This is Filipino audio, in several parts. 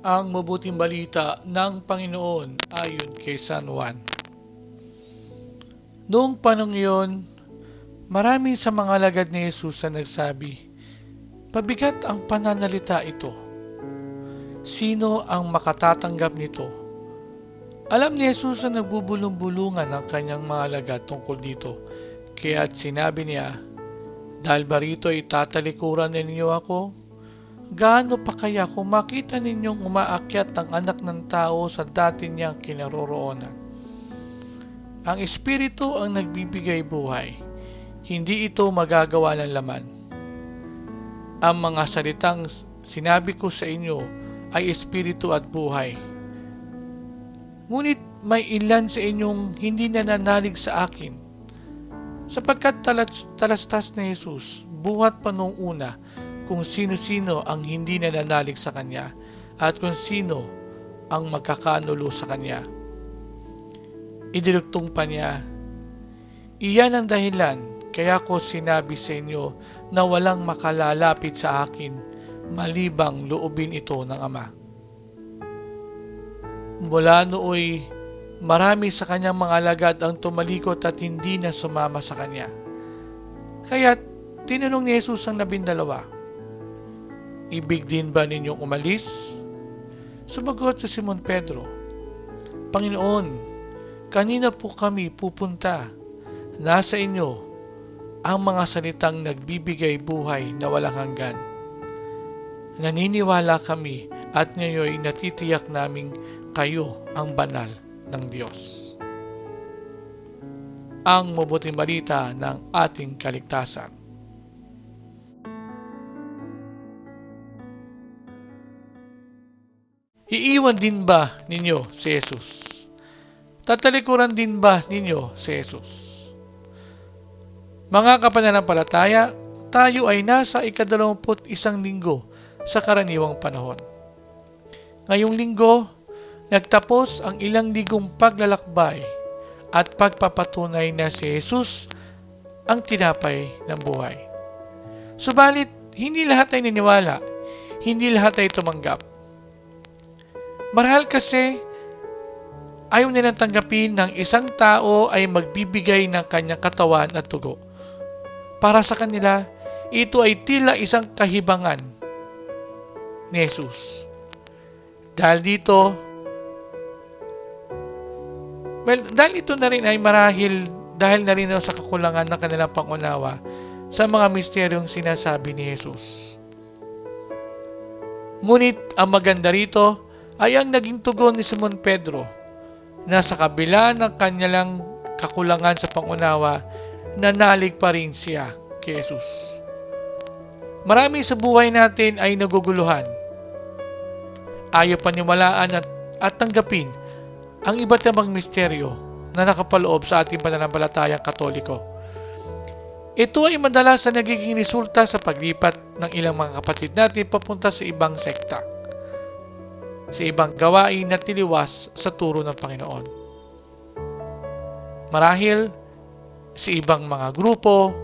Ang mabuting balita ng Panginoon ayon kay San Juan. Noong panong iyon, marami sa mga lagad ni Jesus ang nagsabi, Pabigat ang pananalita ito. Sino ang makatatanggap nito? Alam ni Jesus na nagbubulong-bulungan ang kanyang mga lagad tungkol dito. Kaya't sinabi niya, Dahil ba rito ay tatalikuran ninyo ako? Gaano pa kaya kung makita ninyong umaakyat ang anak ng tao sa dati niyang kinaroroonan? Ang Espiritu ang nagbibigay buhay. Hindi ito magagawa ng laman. Ang mga salitang sinabi ko sa inyo ay Espiritu at buhay. Ngunit may ilan sa inyong hindi nananalig sa akin. Sapagkat talas, talastas ni Jesus, buhat pa noong una, kung sino-sino ang hindi nananalig sa Kanya at kung sino ang magkakanulo sa Kanya. Idilugtong pa niya, Iyan ang dahilan kaya ko sinabi sa inyo na walang makalalapit sa akin malibang loobin ito ng Ama. Mula nooy marami sa kanyang mga alagad ang tumalikot at hindi na sumama sa kanya. Kaya tinanong ni Jesus ang labindalawa, Ibig din ba ninyong umalis? Sumagot si Simon Pedro, Panginoon, kanina po kami pupunta. Nasa inyo ang mga salitang nagbibigay buhay na walang hanggan. Naniniwala kami at ngayon natitiyak naming kayo ang banal ng Diyos. Ang mabuting balita ng ating kaligtasan. Iiwan din ba ninyo si Jesus? Tatalikuran din ba ninyo si Jesus? Mga kapananampalataya, tayo ay nasa ikadalawamput isang linggo sa karaniwang panahon. Ngayong linggo, nagtapos ang ilang ligong paglalakbay at pagpapatunay na si Jesus ang tinapay ng buhay. Subalit, hindi lahat ay niniwala, hindi lahat ay tumanggap. Marahil kasi ayaw nilang tanggapin ng isang tao ay magbibigay ng kanyang katawan at tugo. Para sa kanila, ito ay tila isang kahibangan ni Jesus. Dahil dito, well, dahil ito na rin ay marahil dahil na rin sa kakulangan ng kanilang pangunawa sa mga misteryong sinasabi ni Jesus. Ngunit ang maganda rito, ay ang naging tugon ni Simon Pedro na sa kabila ng kanyang kakulangan sa pangunawa, nanalig pa rin siya kay Jesus. Marami sa buhay natin ay naguguluhan. Ayaw paniwalaan at, at tanggapin ang iba't ibang misteryo na nakapaloob sa ating pananampalatayang katoliko. Ito ay madalas na nagiging resulta sa paglipat ng ilang mga kapatid natin papunta sa ibang sekta sa ibang gawain na tiliwas sa turo ng Panginoon. Marahil sa ibang mga grupo,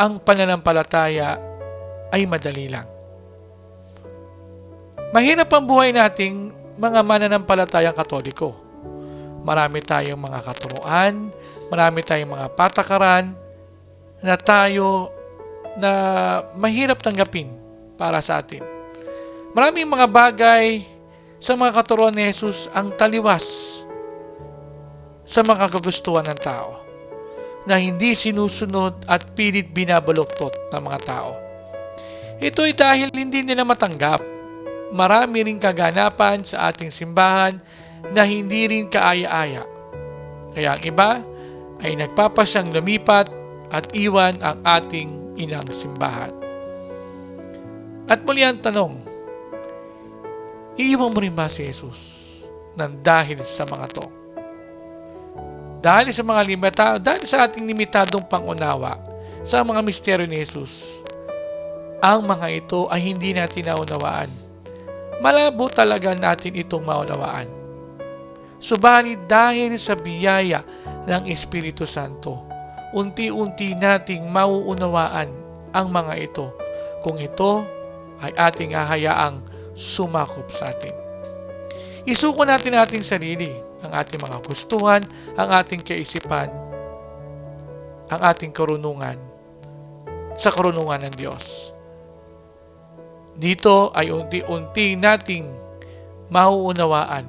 ang pananampalataya ay madali lang. Mahirap ang buhay nating mga mananampalatayang katoliko. Marami tayong mga katuruan, marami tayong mga patakaran na tayo na mahirap tanggapin para sa atin. Maraming mga bagay sa mga katuruan ni Jesus ang taliwas sa mga kagustuhan ng tao na hindi sinusunod at pilit binabaluktot ng mga tao. Ito ay dahil hindi nila matanggap. Marami ring kaganapan sa ating simbahan na hindi rin kaaya-aya. Kaya ang iba ay nagpapasyang lumipat at iwan ang ating inang simbahan. At muli ang tanong, iiwan mo rin ba si Jesus ng dahil sa mga to? Dahil sa mga limita, dahil sa ating limitadong pangunawa sa mga misteryo ni Jesus, ang mga ito ay hindi natin naunawaan. Malabo talaga natin itong maunawaan. Subalit dahil sa biyaya ng Espiritu Santo, unti-unti nating mauunawaan ang mga ito kung ito ay ating hahayaang sumakop sa atin. Isuko natin ating sarili, ang ating mga gustuhan, ang ating kaisipan, ang ating karunungan sa karunungan ng Diyos. Dito ay unti-unti nating mauunawaan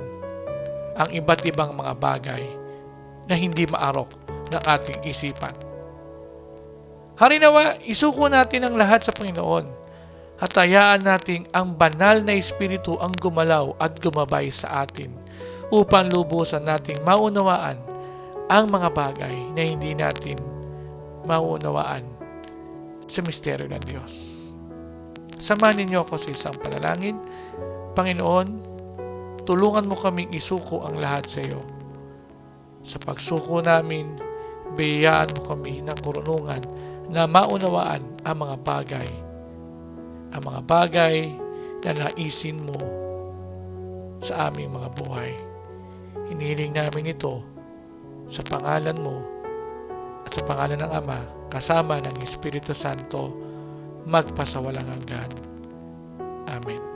ang iba't ibang mga bagay na hindi maarok ng ating isipan. Harinawa, isuko natin ang lahat sa Panginoon at hayaan nating ang banal na Espiritu ang gumalaw at gumabay sa atin upang lubusan nating maunawaan ang mga bagay na hindi natin maunawaan sa misteryo ng Diyos. Samahan ninyo ako sa isang panalangin. Panginoon, tulungan mo kaming isuko ang lahat sa iyo. Sa pagsuko namin, biyayaan mo kami ng kurunungan na maunawaan ang mga bagay ang mga bagay na naisin mo sa aming mga buhay. Hinihiling namin ito sa pangalan mo at sa pangalan ng Ama kasama ng Espiritu Santo magpasawalang hanggan. Amen.